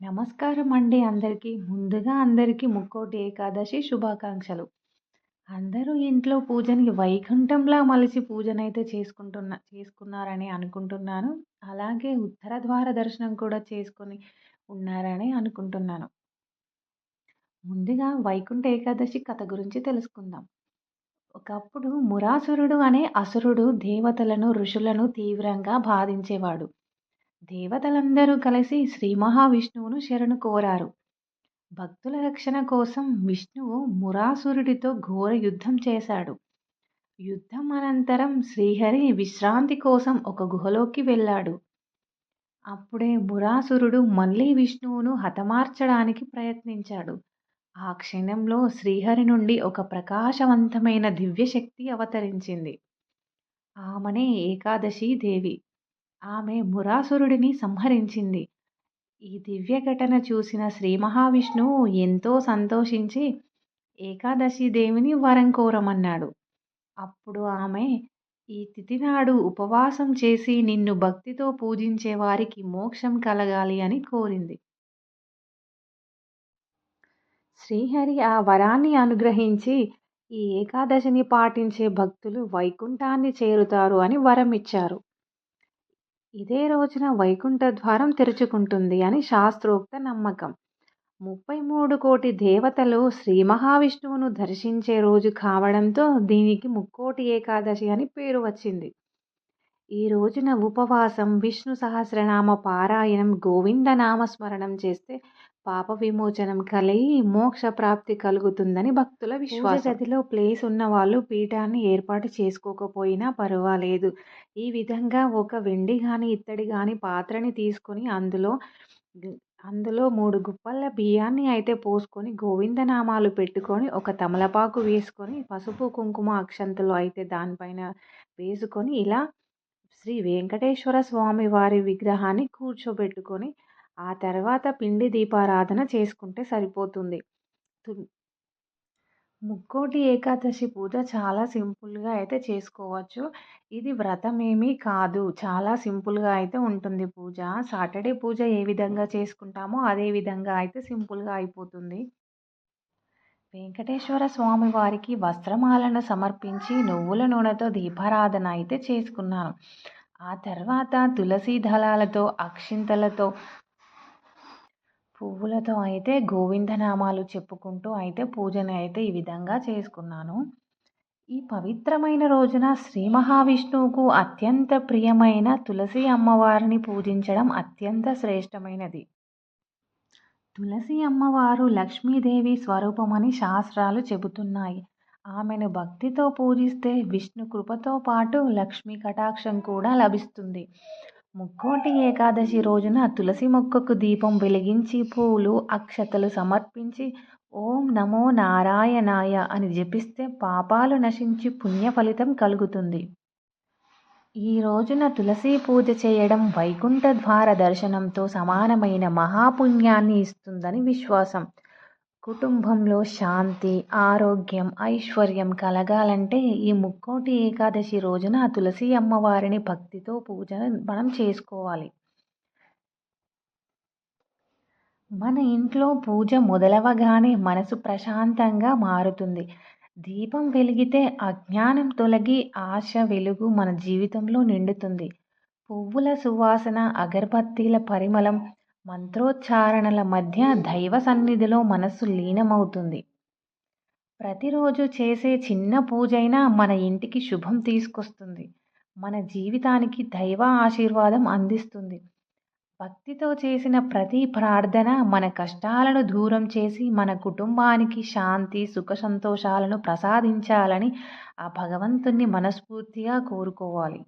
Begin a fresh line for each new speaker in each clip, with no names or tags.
నమస్కారం అండి అందరికీ. ముందుగా అందరికీ ముక్కోటి ఏకాదశి శుభాకాంక్షలు. అందరూ ఇంట్లో పూజని వైకుంఠంలా మలిసి పూజనైతే చేసుకుంటున్న చేసుకున్నారని అనుకుంటున్నాను. అలాగే ఉత్తర ద్వార దర్శనం కూడా చేసుకొని ఉన్నారని అనుకుంటున్నాను. ముందుగా వైకుంఠ ఏకాదశి కథ గురించి తెలుసుకుందాం. ఒకప్పుడు మురాసురుడు అనే అసురుడు దేవతలను ఋషులను తీవ్రంగా బాధించేవాడు. దేవతలందరూ కలిసి శ్రీ మహావిష్ణువును శరణు కోరారు. భక్తుల రక్షణ కోసం విష్ణువు మురాసురుడితో ఘోర యుద్ధం చేశాడు. యుద్ధం అనంతరం శ్రీహరి విశ్రాంతి కోసం ఒక గుహలోకి వెళ్ళాడు. అప్పుడే మురాసురుడు మళ్ళీ విష్ణువును హతమార్చడానికి ప్రయత్నించాడు. ఆ క్షణంలో శ్రీహరి నుండి ఒక ప్రకాశవంతమైన దివ్యశక్తి అవతరించింది. ఆమెనే ఏకాదశి దేవి ఆమె మురాసురుడిని సంహరించింది. ఈ దివ్య ఘటన చూసిన శ్రీ మహావిష్ణువు ఎంతో సంతోషించి ఏకాదశి దేవిని వరం కోరమన్నాడు. అప్పుడు ఆమె ఈ తిథినాడు ఉపవాసం చేసి నిన్ను భక్తితో పూజించే వారికి మోక్షం కలగాలి అని కోరింది. శ్రీహరి ఆ వరాన్ని అనుగ్రహించి ఈ ఏకాదశిని పాటించే భక్తులు వైకుంఠాన్ని చేరుతారు అని వరం ఇచ్చారు ఇదే రోజున వైకుంఠ ద్వారం తెరుచుకుంటుంది అని శాస్త్రోక్త నమ్మకం. ముప్పై మూడు కోటి దేవతలు శ్రీ మహావిష్ణువును దర్శించే రోజు కావడంతో దీనికి ముక్కోటి ఏకాదశి అని పేరు వచ్చింది. ఈ రోజున ఉపవాసం విష్ణు సహస్రనామ పారాయణం గోవింద నామస్మరణం చేస్తే పాప విమోచనం కలిగి మోక్ష ప్రాప్తి కలుగుతుందని భక్తుల విశ్వాస. గదిలో ప్లేస్ ఉన్న వాళ్ళు పీఠాన్ని ఏర్పాటు చేసుకోకపోయినా పర్వాలేదు. ఈ విధంగా ఒక వెండి కానీ ఇత్తడి కానీ పాత్రని తీసుకొని అందులో అందులో మూడు గుప్పల బియ్యాన్ని అయితే పోసుకొని గోవిందనామాలు పెట్టుకొని ఒక తమలపాకు వేసుకొని పసుపు కుంకుమ అక్షంతలు అయితే దానిపైన వేసుకొని ఇలా శ్రీ వెంకటేశ్వర స్వామి వారి విగ్రహాన్ని కూర్చోబెట్టుకొని ఆ తర్వాత పిండి దీపారాధన చేసుకుంటే సరిపోతుంది. ముక్కోటి ఏకాదశి పూజ చాలా సింపుల్గా అయితే చేసుకోవచ్చు. ఇది వ్రతమేమీ కాదు. చాలా సింపుల్గా అయితే ఉంటుంది పూజ. సాటర్డే పూజ ఏ విధంగా చేసుకుంటామో అదే విధంగా అయితే సింపుల్గా అయిపోతుంది. వెంకటేశ్వర స్వామి వారికి వస్త్రమాలను సమర్పించి నువ్వుల నూనెతో దీపారాధన అయితే చేసుకున్నాను. ఆ తర్వాత తులసి దళాలతో అక్షింతలతో పువ్వులతో అయితే గోవిందనామాలు చెప్పుకుంటూ అయితే పూజని అయితే ఈ విధంగా చేసుకున్నాను. ఈ పవిత్రమైన రోజున శ్రీ మహావిష్ణువుకు అత్యంత ప్రియమైన తులసి అమ్మవారిని పూజించడం అత్యంత శ్రేష్టమైనది. తులసి అమ్మవారు లక్ష్మీదేవి స్వరూపమని శాస్త్రాలు చెబుతున్నాయి. ఆమెను భక్తితో పూజిస్తే విష్ణు కృపతో పాటు లక్ష్మీ కటాక్షం కూడా లభిస్తుంది. ముక్కోటి ఏకాదశి రోజున తులసి మొక్కకు దీపం వెలిగించి పూలు అక్షతలు సమర్పించి ఓం నమో నారాయణాయ అని జపిస్తే పాపాలు నశించి పుణ్య ఫలితం కలుగుతుంది. ఈ రోజున తులసి పూజ చేయడం వైకుంఠ ద్వార దర్శనంతో సమానమైన మహాపుణ్యాన్ని ఇస్తుందని విశ్వాసం. కుటుంబంలో శాంతి ఆరోగ్యం ఐశ్వర్యం కలగాలంటే ఈ ముక్కోటి ఏకాదశి రోజున తులసి అమ్మవారిని భక్తితో పూజ మనం చేసుకోవాలి. మన ఇంట్లో పూజ మొదలవగానే మనసు ప్రశాంతంగా మారుతుంది. దీపం వెలిగితే అజ్ఞానం తొలగి ఆశ వెలుగు మన జీవితంలో నిండుతుంది. పువ్వుల సువాసన అగరబత్తీల పరిమళం మంత్రోచ్చారణల మధ్య దైవ సన్నిధిలో మనస్సు లీనమవుతుంది. ప్రతిరోజు చేసే చిన్న పూజైనా మన ఇంటికి శుభం తీసుకొస్తుంది. మన జీవితానికి దైవ ఆశీర్వాదం అందిస్తుంది. భక్తితో చేసిన ప్రతి ప్రార్థన మన కష్టాలను దూరం చేసి మన కుటుంబానికి శాంతి సుఖ సంతోషాలను ప్రసాదించాలని ఆ భగవంతుణ్ణి మనస్ఫూర్తిగా కోరుకోవాలి.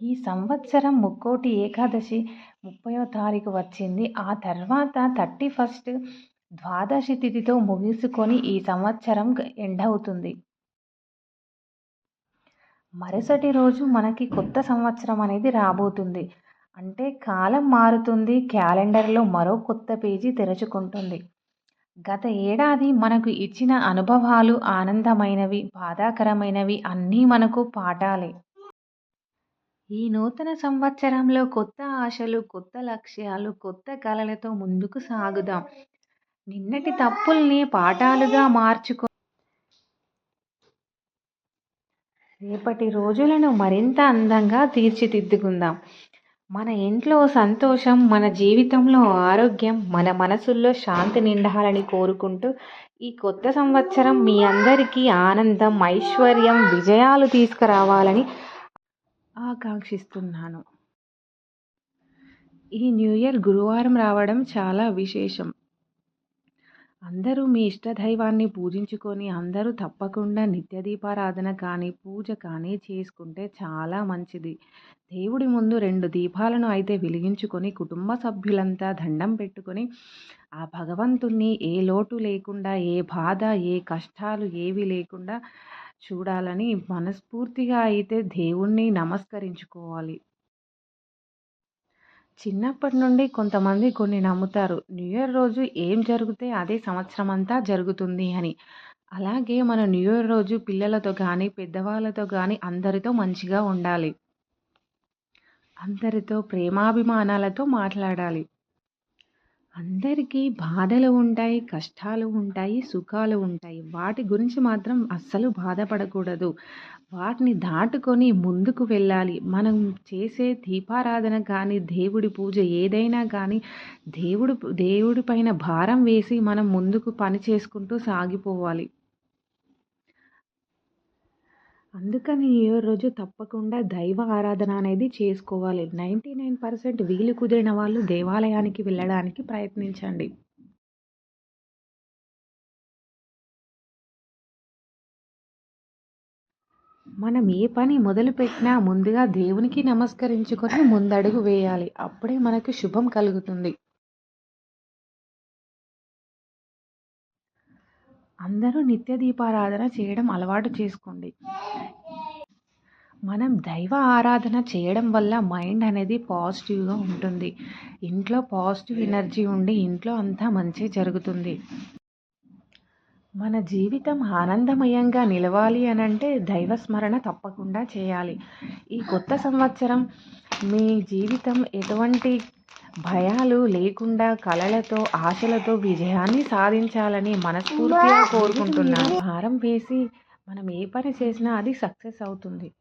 ఈ సంవత్సరం ముక్కోటి ఏకాదశి ముప్పయో తారీఖు వచ్చింది. ఆ తర్వాత థర్టీ ఫస్ట్ ద్వాదశి తిథితో ముగిసుకొని ఈ సంవత్సరం ఎండ్ అవుతుంది. మరుసటి రోజు మనకి కొత్త సంవత్సరం అనేది రాబోతుంది. అంటే కాలం మారుతుంది క్యాలెండర్లో మరో కొత్త పేజీ తెరుచుకుంటుంది. గత ఏడాది మనకు ఇచ్చిన అనుభవాలు ఆనందమైనవి బాధాకరమైనవి అన్నీ మనకు పాఠాలే. ఈ నూతన సంవత్సరంలో కొత్త ఆశలు, కొత్త లక్ష్యాలు, కొత్త కలలతో ముందుకు సాగుదాం. నిన్నటి తప్పుల్ని పాఠాలుగా మార్చుకో రేపటి రోజులను మరింత అందంగా తీర్చిదిద్దుకుందాం. మన ఇంట్లో సంతోషం, మన జీవితంలో ఆరోగ్యం, మన మనసుల్లో శాంతి నిండాలని కోరుకుంటూ ఈ కొత్త సంవత్సరం మీ అందరికీ ఆనందం, ఐశ్వర్యం, విజయాలు తీసుకురావాలని ఆకాంక్షిస్తున్నాను. ఈ న్యూ ఇయర్ గురువారం రావడం చాలా విశేషం. అందరూ మీ ఇష్టదైవాన్ని పూజించుకొని అందరూ తప్పకుండా నిత్య దీపారాధన కానీ, పూజ కానీ చేసుకుంటే చాలా మంచిది. దేవుడి ముందు రెండు దీపాలను అయితే వెలిగించుకొని కుటుంబ సభ్యులంతా దండం పెట్టుకొని ఆ భగవంతుణ్ణి ఏ లోటు లేకుండా, ఏ బాధ, ఏ కష్టాలు ఏవి లేకుండా చూడాలని మనస్ఫూర్తిగా అయితే దేవుణ్ణి నమస్కరించుకోవాలి. చిన్నప్పటి నుండి కొంతమంది కొన్ని నమ్ముతారు. న్యూ ఇయర్ రోజు ఏం జరిగితే అదే సంవత్సరం అంతా జరుగుతుంది అని. అలాగే మన న్యూ ఇయర్ రోజు పిల్లలతో కానీ, పెద్దవాళ్ళతో కానీ అందరితో మంచిగా ఉండాలి. అందరితో ప్రేమాభిమానాలతో మాట్లాడాలి. అందరికీ బాధలు ఉంటాయి, కష్టాలు ఉంటాయి, సుఖాలు ఉంటాయి. వాటి గురించి మాత్రం అస్సలు బాధపడకూడదు. వాటిని దాటుకొని ముందుకు వెళ్ళాలి. మనం చేసే దీపారాధన కానీ, దేవుడి పూజ ఏదైనా కానీ దేవుడు దేవుడి పైన భారం వేసి మనం ముందుకు పని చేసుకుంటూ సాగిపోవాలి. అందుకని ఈ రోజు తప్పకుండా దైవ ఆరాధన అనేది చేసుకోవాలి. నైంటీ నైన్ పర్సెంట్ వీలు కుదిరిన వాళ్ళు దేవాలయానికి వెళ్ళడానికి ప్రయత్నించండి. మనం ఏ పని మొదలుపెట్టినా ముందుగా దేవునికి నమస్కరించుకొని ముందడుగు వేయాలి. అప్పుడే మనకు శుభం కలుగుతుంది. అందరూ నిత్య దీపారాధన చేయడం అలవాటు చేసుకోండి. మనం దైవ ఆరాధన చేయడం వల్ల మైండ్ అనేది పాజిటివ్‌గా ఉంటుంది. ఇంట్లో పాజిటివ్ ఎనర్జీ ఉండి ఇంట్లో అంతా మంచి జరుగుతుంది. మన జీవితం ఆనందమయంగా నిలవాలి అని అంటే దైవ స్మరణ తప్పకుండా చేయాలి. ఈ కొత్త సంవత్సరం మీ జీవితం ఎటువంటి భయాలు లేకుండా కలలతో, ఆశలతో విజయాన్ని సాధించాలని మనస్ఫూర్తిగా కోరుకుంటున్నాను. భారం వేసి మనం ఏ పని చేసినా అది సక్సెస్ అవుతుంది.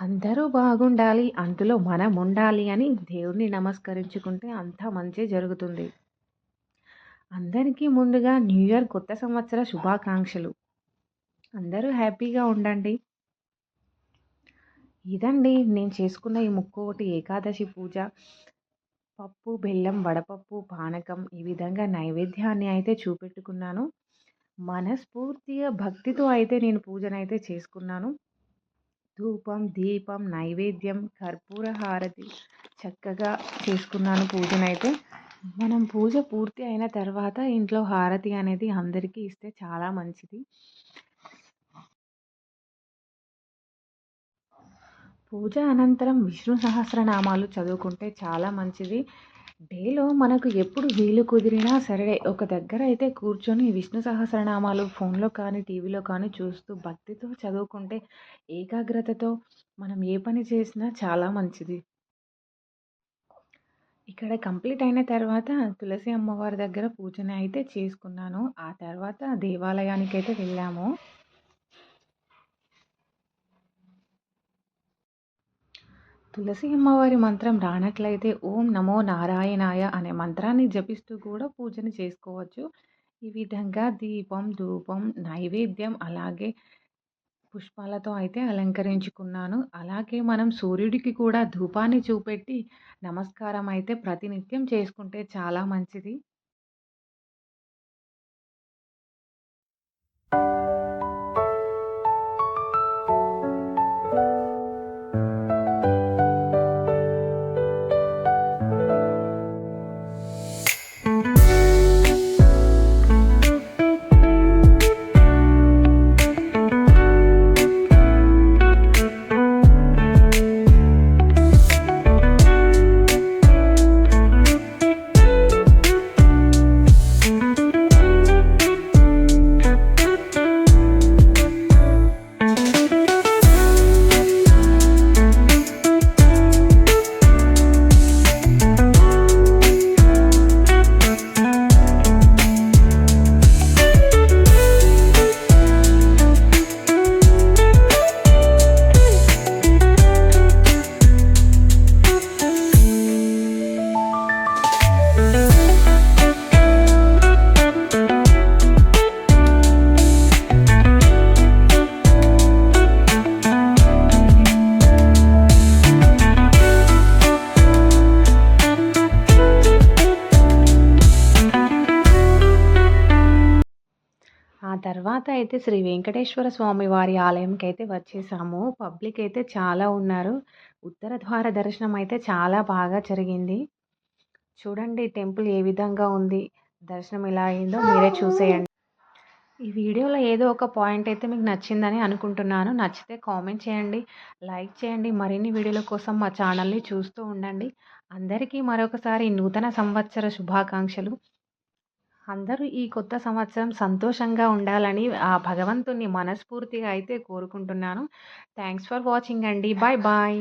అందరూ బాగుండాలి, అందులో మనం ఉండాలి అని దేవుడిని నమస్కరించుకుంటే అంతా మంచే జరుగుతుంది. అందరికీ ముందుగా న్యూ ఇయర్ కొత్త సంవత్సర శుభాకాంక్షలు. అందరూ హ్యాపీగా ఉండండి. ఇదండి నేను చేసుకున్న ఈ ముక్కోటి ఏకాదశి పూజ. పప్పు, బెల్లం, వడపప్పు, పానకం ఈ విధంగా నైవేద్యాన్ని అయితే చూపెట్టుకున్నాను. మనస్ఫూర్తిగా భక్తితో అయితే నేను పూజనైతే చేసుకున్నాను. ధూపం, దీపం, నైవేద్యం, కర్పూర హారతి చక్కగా చేసుకున్నాను పూజనైతే. మనం పూజ పూర్తి అయిన తర్వాత ఇంట్లో హారతి అనేది అందరికీ ఇస్తే చాలా మంచిది. పూజ అనంతరం విష్ణు సహస్రనామాలు చదువుకుంటే చాలా మంచిది. డేలో మనకు ఎప్పుడు వీలు కుదిరినా సరే ఒక దగ్గర అయితే కూర్చొని విష్ణు సహస్రనామాలు ఫోన్‌లో కానీ, టీవీలో కానీ చూస్తూ భక్తితో చదువుకుంటే ఏకాగ్రతతో మనం ఏ పని చేసినా చాలా మంచిది. ఇక్కడ కంప్లీట్ అయిన తర్వాత తులసి అమ్మవారి దగ్గర పూజని అయితే చేసుకున్నాను. ఆ తర్వాత దేవాలయానికైతే వెళ్ళాము. తులసి అమ్మవారి మంత్రం రానట్లయితే ఓం నమో నారాయణాయ అనే మంత్రాన్ని జపిస్తూ కూడా పూజని చేసుకోవచ్చు. ఈ విధంగా దీపం, ధూపం, నైవేద్యం అలాగే పుష్పాలతో అయితే అలంకరించుకున్నాను. అలాగే మనం సూర్యుడికి కూడా ధూపాన్ని చూపెట్టి నమస్కారం అయితే ప్రతినిత్యం చేసుకుంటే చాలా మంచిది. తర్వాత అయితే శ్రీ వెంకటేశ్వర స్వామి వారి ఆలయంకి అయితే వచ్చేసాము. పబ్లిక్ అయితే చాలా ఉన్నారు. ఉత్తర ద్వార దర్శనం అయితే చాలా బాగా జరిగింది. చూడండి టెంపుల్ ఏ విధంగా ఉంది. దర్శనం ఎలా అయిందో మీరే చూసేయండి. ఈ వీడియోలో ఏదో ఒక పాయింట్ అయితే మీకు నచ్చిందని అనుకుంటున్నాను. నచ్చితే కామెంట్ చేయండి. లైక్ చేయండి. మరిన్ని వీడియోల కోసం మా ఛానల్‌ని చూస్తూ ఉండండి. అందరికీ మరొకసారి నూతన సంవత్సర శుభాకాంక్షలు. అందరూ ఈ కొత్త సంవత్సరం సంతోషంగా ఉండాలని ఆ భగవంతుని మనస్ఫూర్తిగా అయితే కోరుకుంటున్నాను. థ్యాంక్స్ ఫర్ వాచింగ్ అండి. Bye bye.